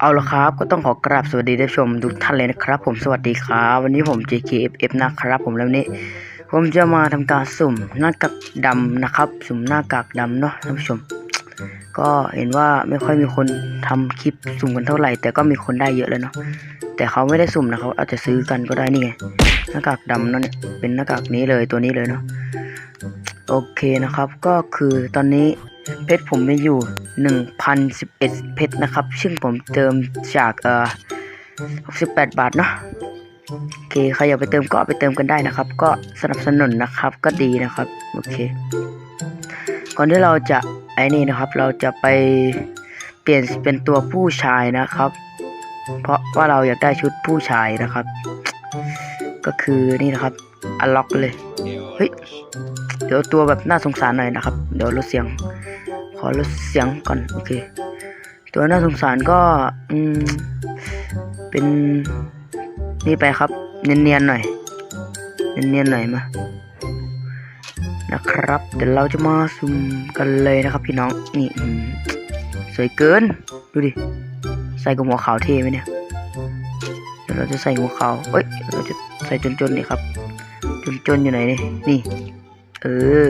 เอาละครับ ก็ต้องขอกราบสวัสดีท่านผู้ชมทุกท่านเลยนะครับ ผมสวัสดีครับ วันนี้ผม JKFF นะครับ ผมแล้วนี้ ผมจะมาทำการสุ่มหน้ากากดำนะครับ สุ่มหน้ากากดำเนาะท่านผู้ชม ก็เห็นว่าไม่ค่อยมีคนทำคลิปสุ่มกันเท่าไหร่ แต่ก็มีคนได้เยอะเลยเนาะแต่เขาไม่ได้สุ่มนะเขาอาจจะซื้อกันก็ได้นี่ไงหน้ากากดำเนาะเนี่ยเป็นหน้ากากนี้เลยตัวนี้เลยเนาะโอเคนะครับ ก็คือตอนนี้ เพชรผมมีอยู่ 1,011 เพชรนะครับ ซึ่งผมเติมจากเอ่อ68 บาทเนาะโอเคใครอยากไปเติมก็ไปเติมกันได้นะครับ ก็สนับสนุนนะครับก็ดีนะครับโอเค ก่อนที่เราจะไอ้นี่นะครับ เราจะไปเปลี่ยนเป็นตัวผู้ชายนะครับ เพราะว่าเราอยากได้ชุดผู้ชายนะครับ ก็คือนี่นะครับอัลล็อกเลย เฮ้ย เดี๋ยวตัวแบบน่าสงสารหน่อยนะครับ เดี๋ยวลดเสียง ขอลดเสียงก่อน โอเค ตัวน่าสงสารก็ อืม เป็น นี่ไปครับ เนียนๆหน่อย เนียนๆหน่อยมา นะครับ เดี๋ยวเราจะมาซุ่มกันเลยนะครับ พี่น้อง นี่สวยเกิน ดูดิ ใส่กับหัวขาวเท่ไหมเนี่ย เดี๋ยวเราจะใส่หัวขาวเอ้ย เราจะใส่จนๆนี่ครับ จนๆอยู่ไหนนี่นี่ เออ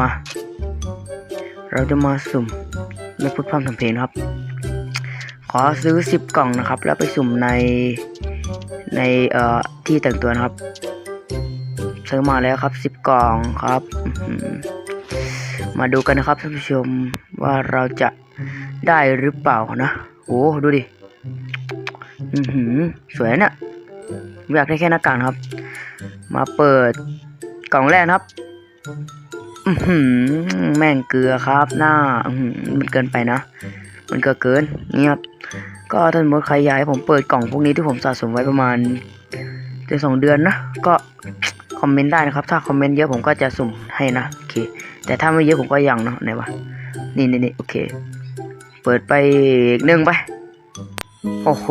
มา เราจะมาสุ่มไม่พูดพร่ำทำเพลงครับ ขอซื้อสิบกล่องนะครับ แล้วไปสุ่มในในเอ่อที่แต่งตัวนะครับ ซื้อมาแล้วครับสิบกล่องครับ มาดูกันนะครับท่านผู้ชมว่าเราจะได้หรือเปล่านะโอ้ดูดิ อือหือ สวยนะเนี่ยอยากได้แค่หน้ากากครับ มาเปิดกล่องแรกครับอือหือแม่งเกลือครับหน้าอืมันเกินไปนะ มันเกินเกินนี่ครับก็ถ้าสมมติใครอยากให้ผมเปิดกล่องพวกนี้ที่ผมสะสมไว้ประมาณเดือนสองเดือนนะก็คอมเมนต์ได้นะครับ ถ้าคอมเมนต์เยอะผมก็จะสุ่มให้นะโอเค แต่ถ้าไม่เยอะผมก็ยังเนาะไหนวะนี่นี่นี่โอเค เปิดไปอีกหนึ่งไป โอ้โห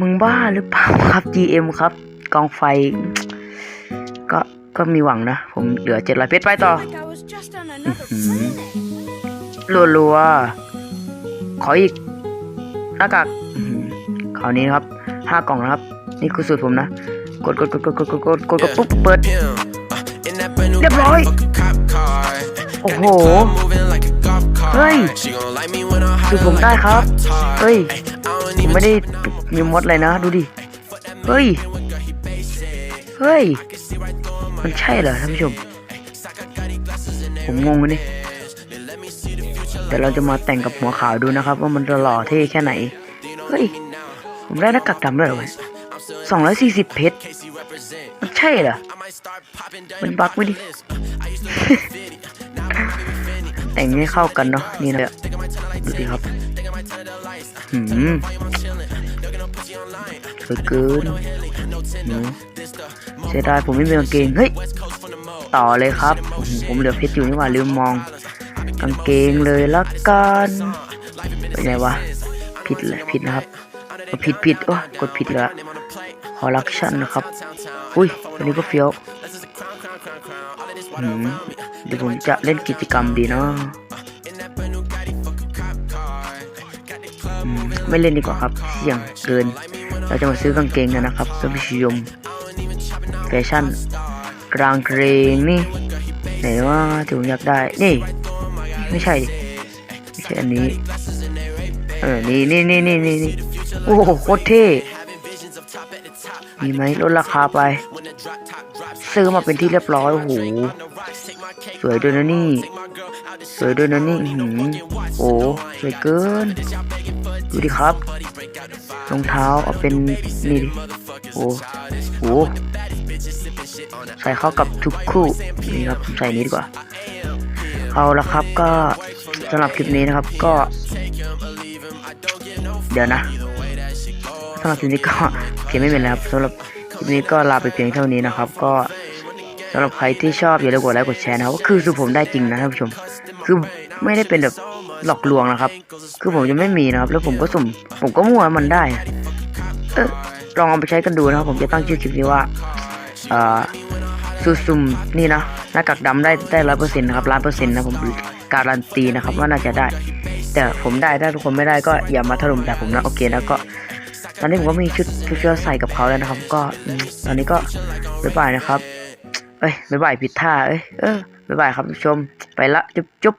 มึงบ้าหรือเปล่าครับ GM ครับ กองไฟ ก็ก็มีหวังนะ ผมเหลือเจ็ดร้อยเพชรไปต่อ Like I was just on another Mhm. planet. รัวๆ ขออีกหน้ากากอื้อหือคราวนี้นะครับห้ากล่องนะครับ นี่คือสูตรผมนะ กดกดกดกดกดกดกดกดกดปุ๊บเปิด เรียบร้อย โอ้โห เฮ้ยคือผมได้ครับ เฮ้ย ผมไม่ได้มีมดเลยนะ ดูดิ เฮ้ย เฮ้ย มันใช่เหรอท่านผู้ชม ผมงงเลยนี่เดี๋ยวเราจะมาแต่งกับหัวขาวดูนะครับ ว่ามันจะหล่อเท่แค่ไหน เฮ้ย ผมได้หน้ากากดำด้วยเหรอสองร้อยสี่สิบเพชร มันใช่เหรอ มันบักไม่ดิ แต่งให้เข้ากันเนาะนี่นะดูดิครับหืมสวยเกินหนูเสียดายผมไม่มีกางเกงเฮ้ยต่อเลยครับ ผมเหลือเพชรอยู่นี่หว่าลืมมอง กางเกงเลยละกันเป็นไงวะผิดเลยผิดนะครับผิดผิดโอ้กดผิดแล้วขอลักชั่นนะครับ อุ้ยวันนี้ก็เฟี้ยว เดี๋ยวผมจะเล่นกิจกรรมดีเนาะมไม่เล่นดีกว่าครับเสี่ยงเกิน เราจะมาซื้อกางเกงกันนะครับท่านผู้ชมแฟชั่นกลางเกงนี่ไหนว่าที่ผมอยากได้นี่ ไม่ใช่ไม่ใช่อันนี้เออนี่นี่นี่นี่นี่โอ้โหโคตรเท่ มีไหมลดราคาไป ซื้อมาเป็นที่เรียบร้อยโอ้โหสวยด้วยนะนี่สวยด้วยนะนี่อื้อหือโอ้สวยเกิน ดูดิครับรองเท้าเอาเป็นนี่ดิโอ้โหใส่เข้ากับทุกคู่นี่ครับผมใส่นี้ดีกว่า เอาละครับก็สำหรับคลิปนี้นะครับก็ เดี๋ยวนะสำหรับคลิปนี้ก็เพียงไม่เป็นแล้วครับสำหรับคลิปนี้ก็ลาไปเพียงเท่านี้นะครับ ก็สำหรับใครที่ชอบอย่าลืมกดไลค์กดแชร์นะครับก็คือสูผมได้จริงนะท่านผู้ชม คือไม่ได้เป็นแบบหลอกลวงนะครับ คือผมจะไม่มีนะครับ แล้วผมก็สุ่มผมก็มั่วมันได้เออลองเอาไปใช้กันดูนะครับผมจะตั้งชื่อคลิปนี้ว่าเอ่าซูซุมนี่นะหน้ากากดำได้ได้ร้อยเปอร์เซ็นต์นะครับล้านเปอร์เซ็นต์นะผมการันตีนะครับว่าน่าจะได้ แต่ผมได้ถ้าทุกคนไม่ได้ก็อย่ามาถล่มแต่ผมนะโอเคนะก็ ตอนนี้ผมก็มีชุดชุดเชื้อใส่กับเขาแล้วนะครับ ก็ตอนนี้ก็บ๊ายบายนะครับ เอ้ยบ๊ายบายผิดท่าเอ้ยเออบ๊ายบายครับผู้ชมไปละจุ๊บจุ๊บ